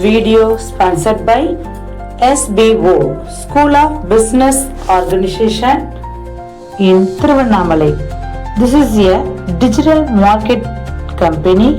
video sponsored by SBO School of Business Organization in Tiruvannamalai. This is a digital market company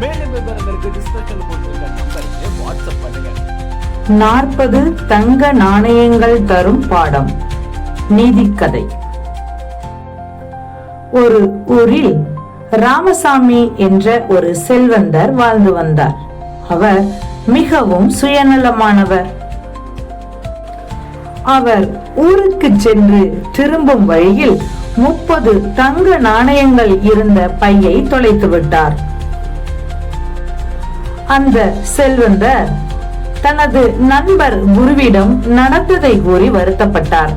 மேலும் விவரங்களுக்கு discussion போட்டிருக்க நம்பருக்கு WhatsApp பண்ணுங்க. நாற்பது தங்க நாணயங்கள் தரும் பாடம். நீதிக்கதை. ஒரு ஊரில் ராமசாமி என்ற ஒரு செல்வந்தர் வாழ்ந்து வந்தார். அவர் மிகவும் சுயநலமானவர். அவர் ஊருக்கு சென்று திரும்பும் வழியில் முப்பது தங்க நாணயங்கள் இருந்த பையை தொலைத்து விட்டார். அந்த செல்வந்தர் தனது நண்பர் குருவிடம் நடந்ததை கூறி வருத்தப்பட்டார்.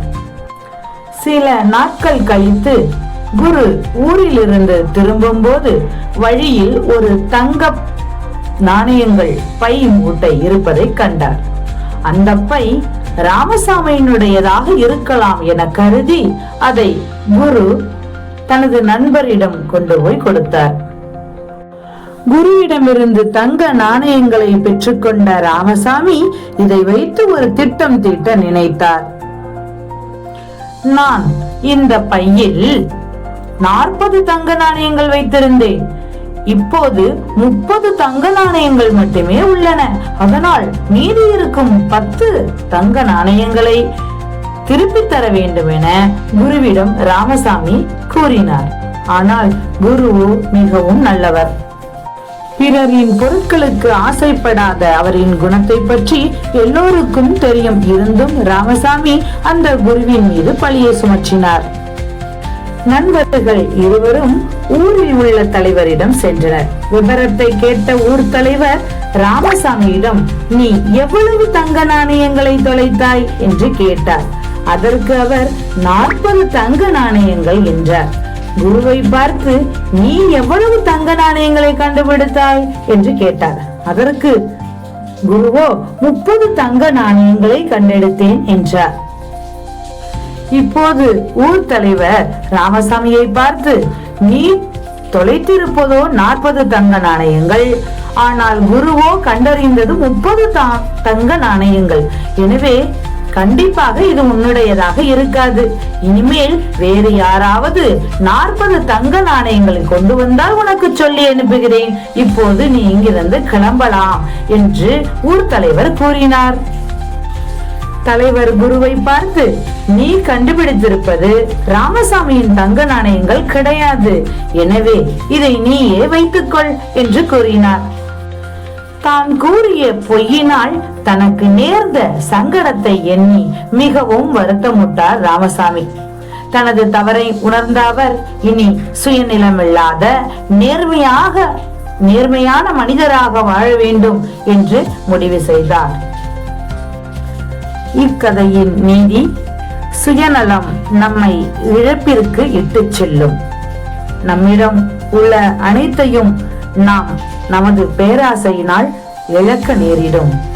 சில நாட்கள் கழித்து குரு ஊரிலிருந்து திரும்பும்போது வழியில் ஒரு தங்க நாணயங்கள் பை மூட்டை இருப்பதை கண்டார். அந்த பை ராமசாமியினுடையதாக இருக்கலாம் என கருதி அதை குரு தனது நண்பரிடம் கொண்டு போய் கொடுத்தார். குருவிடமிருந்து தங்க நாணயங்களை பெற்றுக்கொண்ட ராமசாமி இதை வைத்து ஒரு திட்டம் தீட்ட நினைத்தார். நான் இந்த பையில் நாற்பது தங்க நாணயங்கள் வைத்திருந்தேன். இப்போது முப்பது தங்க நாணயங்கள் மட்டுமே உள்ளன. அதனால் மீதி இருக்கும் பத்து தங்க நாணயங்களை திருப்பி தர வேண்டும் என குருவிடம் ராமசாமி கூறினார். ஆனால் குரு மிகவும் நல்லவர். பிறரின் பொருட்களுக்கு ஆசைப்படாத அவரின் குணத்தை பற்றி எல்லோருக்கும் தெரியும். இருந்தும் ராமசாமி அந்த குருவின் மீது பழியை சுமற்றினார் நண்பர்கள் இருவரும் ஊரில் உள்ள தலைவரிடம் சென்றனர். விவரத்தை கேட்ட ஊர் தலைவர் ராமசாமியிடம் நீ எவ்வளவு தங்க நாணயங்களை தொலைத்தாய்? என்று கேட்டார். அதற்கு அவர் நாற்பது தங்க நாணயங்கள் என்றார். குருவை பார்த்து நீ எவ்வளவு தங்க நாணயங்களை கண்டுபிடித்தாய்? என்று கேட்டார் அதற்கு குருவோ முப்பது தங்க நாணயங்களை கண்டெடுத்தேன் என்றார். இப்போது ஊர் தலைவர் ராமசாமியை பார்த்து நீ தொலைத்திருப்பதோ நாற்பது தங்க நாணயங்கள். ஆனால் குருவோ கண்டறிந்தது முப்பது தங்க நாணயங்கள். எனவே கண்டிப்பாக இது உன்னுடையதாக இருக்காது. இனிமேல் வேறு யாராவது நாற்பது தங்க நாணயங்களை கொண்டு வந்தால் உனக்கு சொல்லி அனுப்புகிறேன். இப்போது நீ இங்கிருந்து கிளம்பலாம் என்று ஊர் தலைவர் கூறினார். தலைவர் குருவை பார்த்து நீ கண்டுபிடித்திருப்பது ராமசாமியின் தங்க நாணயங்கள் கிடையாது. எனவே இதை நீயே வைத்துக்கொள் என்று கூறினார். தான் கூறிய பொய்யினால் தனக்கு நேர்ந்த சங்கடத்தை எண்ணி மிகவும் வருத்தமுட்டார் ராமசாமி. தனது தவறை உணர்ந்த அவர் இனி சுயநிலமில்லாத நேர்மையாக நேர்மையான மனிதராக வாழ வேண்டும் என்று முடிவு செய்தார். இக்கதையின் நீதி சுயநலம் நம்மை இழப்பிற்கு இட்டுச் செல்லும். நம்மிடம் உள்ள அனைத்தையும் நாம் நமது பேராசையினால் இழக்க நேரிடும்.